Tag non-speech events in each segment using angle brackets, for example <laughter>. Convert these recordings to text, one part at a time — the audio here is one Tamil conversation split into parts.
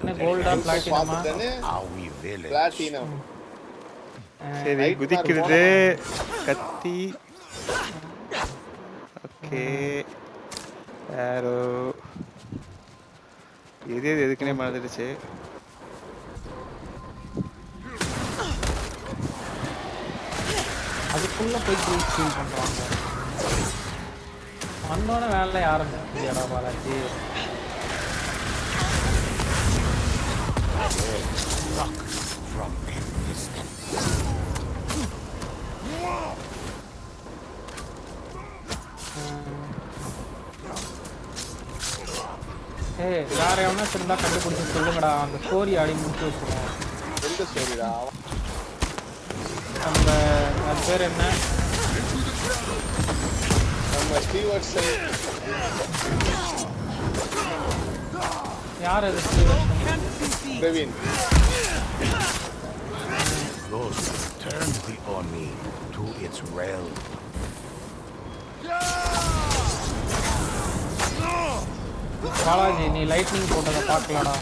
என்ன கோல்டா பிளாட்டினமா? பிளாட்டினம் சரி குதிக்கிறது. கத்தி. ஓகே. யாரோ எது எது எதுக்குன்னே மறந்துடுச்சு. அதுக்குள்ள போய் பண்றாங்க. வந்தோடனே வேலை ஆரம்பிச்சிடா பாலாஜி From a distance. ஏய் வேற எவனா இருந்தா கண்டுபிடிச்சு சொல்லுங்கடா. அந்த ஸ்டோரி ஆடி முடிச்சு வச்சுருவோம் எந்த ஸ்டோரிடா அந்த அது பேர் என்ன? யார் அது Srivarshan Praveen Ghost turns the Oni to its realm. Balaji நீ லைட்னிங் போட்டதை பார்க்கலடா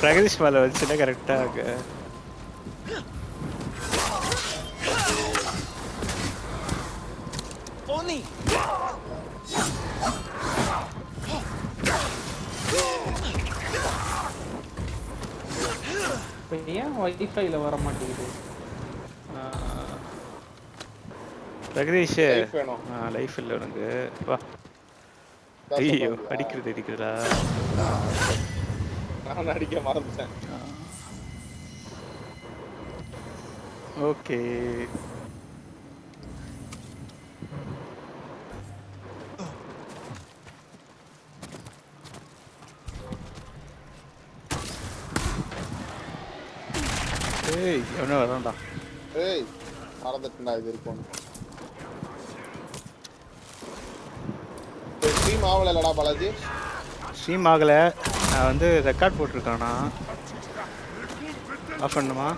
பிரகதீஷ் மேலே வச்சுன்னா கரெக்டாக இப்போ ஏன் ஒய்ஃபைல வர மாட்டேங்குது? பிரகதீஷ் லைஃப் வேணும். ஆ லைஃப் இல்லை உனக்கு. வா. ஐயோ? அடிக்கிறது அடிக்கிறதா நான் அடிக்க மறந்துட்டேன். ஓகே. வரான்டா ஏய் மறந்துட்டேன்டா இது இருக்கும். ஸ்ட்ரீம் ஆகல இல்லடா பாலாஜி. ஸ்ட்ரீம் ஆகலை. நான் வந்து ரெக்கார்ட் போட்டிருக்கானா ஆஃப் பண்ணுமா.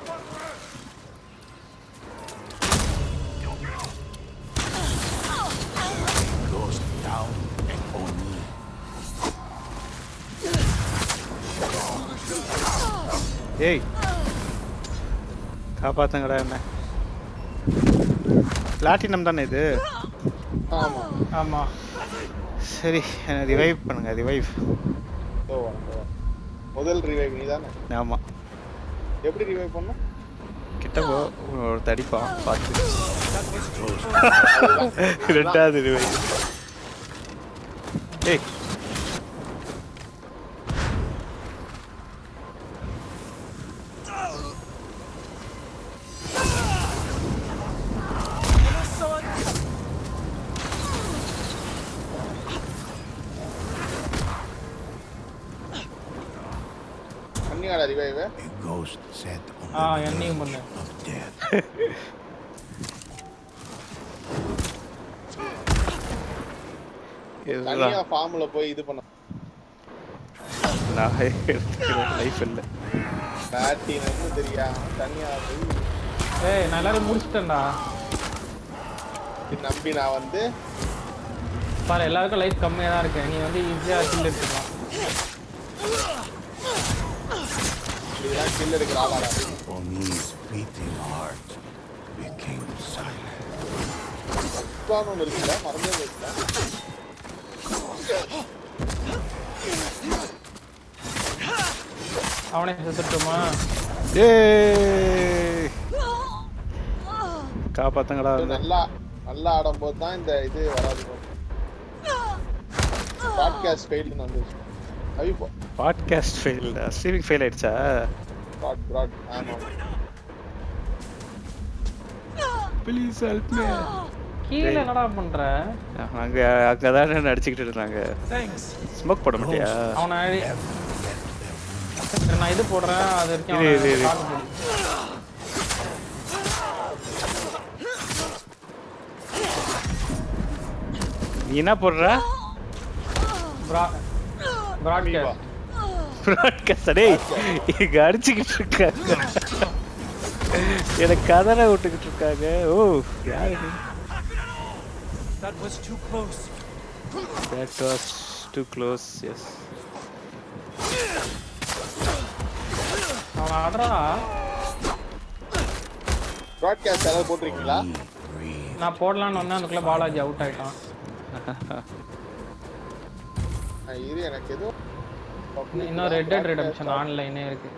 ஏய் காப்பாத்துங்கடா என்ன. பிளாட்டினம் தானே இது? ஆமா. ஆமா. சரி ரிவைவ் பண்ணுங்க ரிவைவ். முதல் ரிவைவ் நீ தானே ஆமாம் எப்படி ரிவைவ் பண்ணும் கிட்ட போ ஒரு தடிப்பான் பார்த்து <laughs> ரெண்டாவது ரிவைவ் ஏய் பண்ணியாடா revive A ghost set on ஆ the என்னையும் பண்ணு. verge of death. தனியா ஃபார்ம்ல போய் இது பண்ண நான் எடுத்துக்கிறேன் லைஃப் இல்லை. பிளாட்டினம் தெரியாம தனியா போய் ஏய் நான் எல்லாரும் முடிச்சிட்டேன்டா. நம்பி நான் வந்து பாரு எல்லாருக்கும் லைஃப் கம்மியாக தான் இருக்கு. நீ வந்து ஈஸியாக கில் எடுத்துக்கலாம். இதெல்லாம் கில் எடுக்கிற ஆளாடா Oni's beating heart became silent. உட்கார்ந்து ஒன்று இருக்குல்ல மறந்தே போச்சுல அவனே செத்துட்டுமா ஏய் காப்பாத்துங்கடா இது வந்து நல்லா நல்லா ஆடும்போது தான் இந்த இது வராது பாட்காஸ்ட் ஃபெயில்னு வந்துச்சு அவிப்போ பாட்காஸ்ட் ஃபெயில் ஸ்ட்ரீமிங் ஃபெயில் ஆயிடுச்சா? ப்ராட் ப்ராட் ஆமா. ப்ளீஸ் ஹெல்ப் மீ கீழே என்னடா பண்ற? அங்க அங்க தான் நடிச்சுக்கிட்டு இருந்தாங்க. ஸ்மோக் போட மாட்டியா? அவனை நான் இது போடுறேன் அது வரைக்கும் இரு, இரு, அவனை இரு. பார்க்க முடியும். நீ என்ன போடுற? Broadcast. ப்ராட்காஸ்ட் டேய் இங்க அடிச்சுக்கிட்டு இருக்காங்க எனக்கு கதனை விட்டுக்கிட்டு இருக்காங்க ஓ யாரு? That was too close. That was too close, yes. அவன் ஆடுறா ப்ராட்காஸ்ட் ஏதாவது போட்டிருக்கீங்களா. நான் போடலான்னு வந்தேன் அதுக்குள்ள பாலாஜி அவுட் ஆயிட்டான் இரு எனக்கு எதுவும் இன்னும் ரெட் டெட் ரிடம்ஷன் ஆன்லைனே இருக்கு.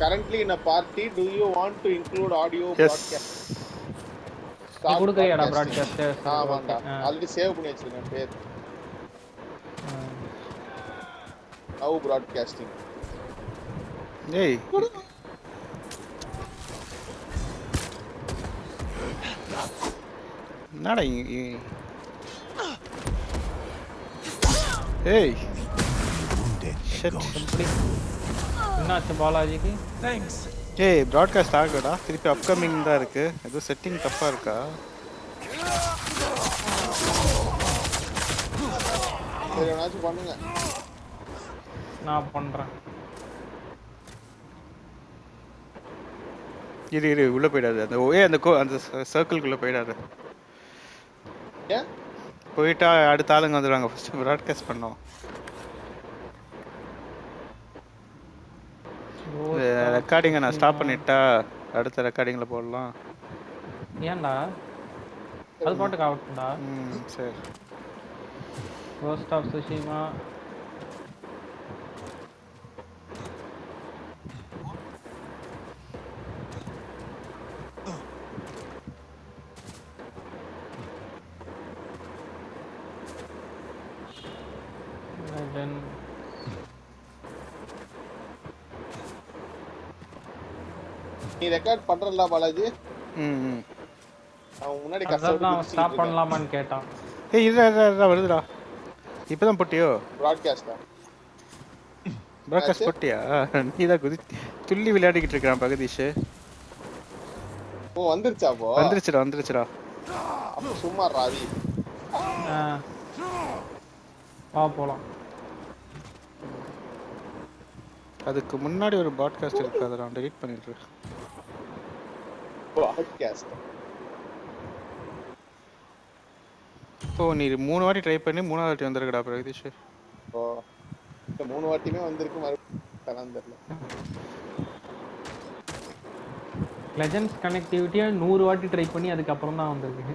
Currently in a party do you want to include audio Yes. Broadcast நீ கொடுக்குறியாடா ப்ராட்காஸ்ட் ஆமாண்டா ஆல்ரெடி சேவ் பண்ணி வச்சிருக்கேன் பேர். நவ் ப்ராட்காஸ்டிங் ஏய். என்னடா ஏய். Ghost. எப்படி என்னாச்சு பாலாஜிக்கு? Thanks. ஏய் ப்ராட்காஸ்ட் ஆகுடா திருப்பி அப்கமிங் தான் இருக்கு. ஏதோ செட்டிங் தப்பா இருக்கா? பண்ணுங்க. நான் பண்றேன். இரு இரு உள்ள போயிடாது. அந்த ஏ அந்த கோ அந்த சர்க்கிள்குள்ள போயிடாது. போயிட்டா அடுத்த ஆளுங்க வந்துடுவாங்க ஃபர்ஸ்ட் ப்ராட்காஸ்ட் பண்ணோம். ரெக்கார்டிங்கை நான் ஸ்டாப் பண்ணிட்டா அடுத்த ரெக்கார்டிங்கில் போடலாம். ஏன்டா? அது பாட்டுக்கு ஆகட்டும்டா ம் சரி. கோஸ்ட் ஆஃப் சுஷிமா நீ ரெக்கார்ட் பண்றல பாலாஜி. ம் ம் அவன் முன்னாடி அவன் ஸ்டாப் பண்ணலாமான்னு கேட்டான். ஏய் இதா இதா இதா வருதுடா இப்பதான் போட்டியோ? ப்ராட்காஸ்டா ப்ராட்காஸ்ட் போட்டியா? நீ தான் குதி துள்ளி விளையாடிக்கிட்டு இருக்கிறான் பகதீஷ் ஓ வந்துருச்சா அப்போ? வந்துருச்சுடா வந்துருச்சுடா. அப்ப சும்மா ராவி ஆ. வா போலாம். அதுக்கு முன்னாடி ஒரு பாட்காஸ்ட் இருக்கு அதை நான் டெலீட் பண்ணிடுறேன் ப்ராட்காஸ்ட் ஓ நீ மூணு வாட்டி ட்ரை பண்ணி மூணாவது வாட்டி வந்திருக்கடா பிரகதீஷ் ஓ இந்த மூணு வாட்டியுமே வந்திருக்கு மறுபடியும் தெரியல. லெஜண்ட்ஸ் கனெக்டிவிட்டியை நூறு வாட்டி ட்ரை பண்ணி அதுக்கப்புறம் தான் வந்திருக்கு.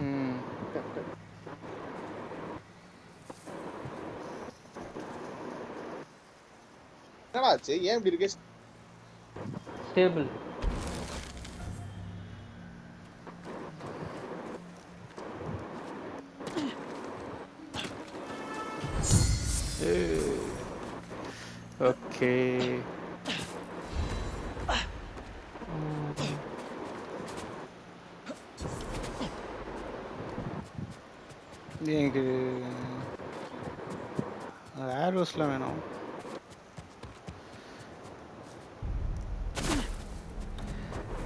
ம். என்னடா ஆச்சு? ஏன் இப்படி இருக்கு? ஸ்டேபிள் ஓகே எனக்கு ஏரோஸ்லாம் வேணும்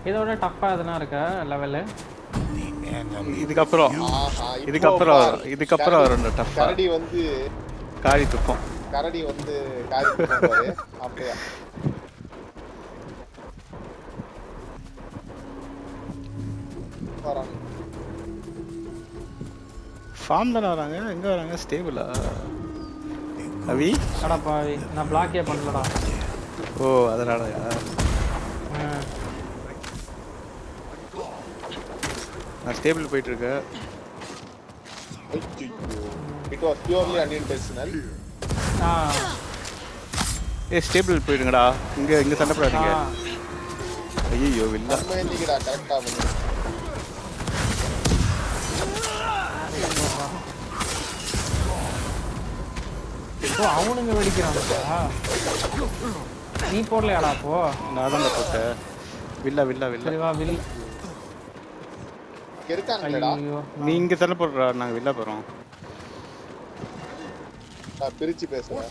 இதோட டஃப்பா எதுனா இருக்கா லெவலு. இதுக்கப்புறம் இதுக்கப்புறம் இதுக்கப்புறம் வரும் டஃப்பா வந்து காரி துப்பம். கரடி வந்து. அப்படியா? வராங்க. ஃபார்ம் தானே வராங்க? எங்க வராங்க? ஸ்டேபிளா அவி அடா பாவி நான் பிளாக்கே பண்ணலடா. ஓ அதனாலயா. நான் ஸ்டேபிள் போயிட்டு இருக்கேன். It was purely unintentional a stable போயிடுங்கடா. இங்க இங்க சண்டை போடாதீங்க. ஐயோ இல்ல நம்ம என்னைக்குடா கரெக்டா பண்ணி ஓ அவனுங்க வெடிக்கிறானுங்களா நீ போடலையாடா அப்போ? நான் தான் போட்டேன். Villa villa villa. சரி வா வில் இங்க இருக்காங்கடா ஐயோ நீ இங்க சண்டை போடுறா. நாங்க வில்லா போறோம். நான் பிரிச்சு பேசுறேன்.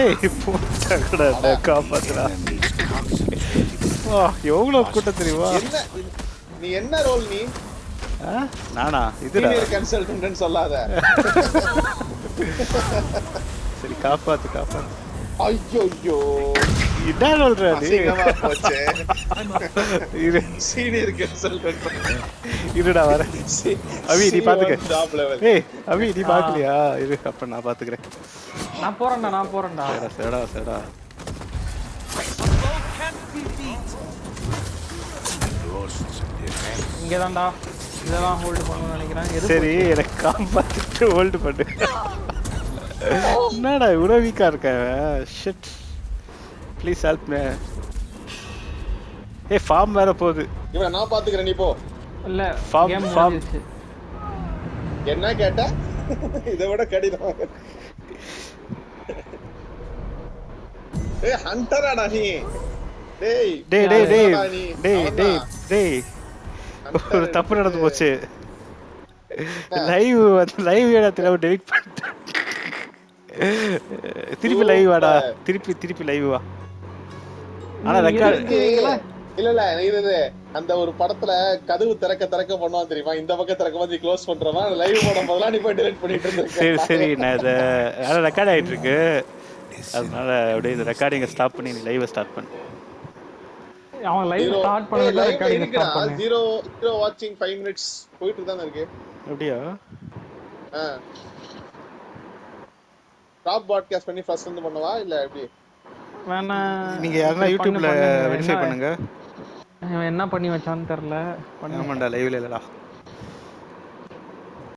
ஏய் போட்டா காப்பாத்துறா Enemy's concentrated. வா எவ்வளவு கூட்டம் தெரியுமா? என்ன நீ என்ன ரோல் நீ? நானா? இதுடா? சீனியர் கன்சல்டன்ட் சொல்லாத. சரி காப்பாத்து காப்பாத்து. ஐயோ என்ன சொல்ற சீனியர் கன்சல்டன்ட் இருடா வரேன் அவி, நீ பாத்துக்க. ஏய் அவி நீ பாக்கலையா? இரு அப்ப நான் பாத்துக்கிறேன். நான் போறேன்டா நான் போறேன்டா. சேடா சேடா. இங்கதான்டா. இதெல்லாம் ஹோல்டு பண்ணணும்னு நினைக்கிறேன். சரி எனக்கு காப்பாத்திட்டு ஹோல்டு பண்ணு. என்னடா இவ்வளோ வீக்கா இருக்க? ஷிட் ப்ளீஸ் ஹெல்ப் மே ஏய் ஃபார்ம் வேற போகுது. இவன் நான் பாத்துக்கிறேன் நீ போ. இல்ல farm. முடிஞ்சிருச்சு. என்ன கேட்ட? இதை விட கடினம். ஏய் ஹண்டராடா நீ. டேய் டேய் டேய் டேய்? டேய் டேய். டேய். ஒரு தப்பு நடந்து போச்சு? லைவ் லைவ் இடத்துல டெலிட் பண்ணிட்டேன். <laughs> திருப்பி லைவ் வாடா. திருப்பி திருப்பி லைவ் வா. ஆனா ரெக்கார்ட் இல்ல இல்ல இது இது அந்த ஒரு படத்துல கதவு திறக்க திறக்க பண்ணுவான் தெரியுமா? இந்த பக்கம் திறக்க போது க்ளோஸ் பண்றவன் லைவ் போடும் போதெல்லாம் நீ போய் delete பண்ணிட்டு சரி இருந்திருக்க. சரி நான் இதை ரெக்கார்ட் ஆயிட்டு இருக்கு. அதனால அப்படியே இந்த ரெக்கார்டிங்கை ஸ்டாப் பண்ணி நீ லைவை ஸ்டார்ட் பண்ணு. அவன் லைவ் ஸ்டார்ட் பண்ணல ரெக்கார்டிங். ஸ்டார்ட் பண்ணு. Zero zero watching five minutes போயிட்டு தானே இருக்கு. அப்படியா? டாப் பாட்காஸ்ட் பண்ணி ஃபர்ஸ்ட் வந்து பண்ணவா? இல்ல எப்படி? வேணா நீங்க பண்ணு, யூடியூப்ல. வெரிஃபை என்ன- பண்ணுங்க. இவன் என்ன பண்ணி வச்சான்னு தெரியல. பண்ணு. ஆமாண்டா லைவ்ல இல்லடா.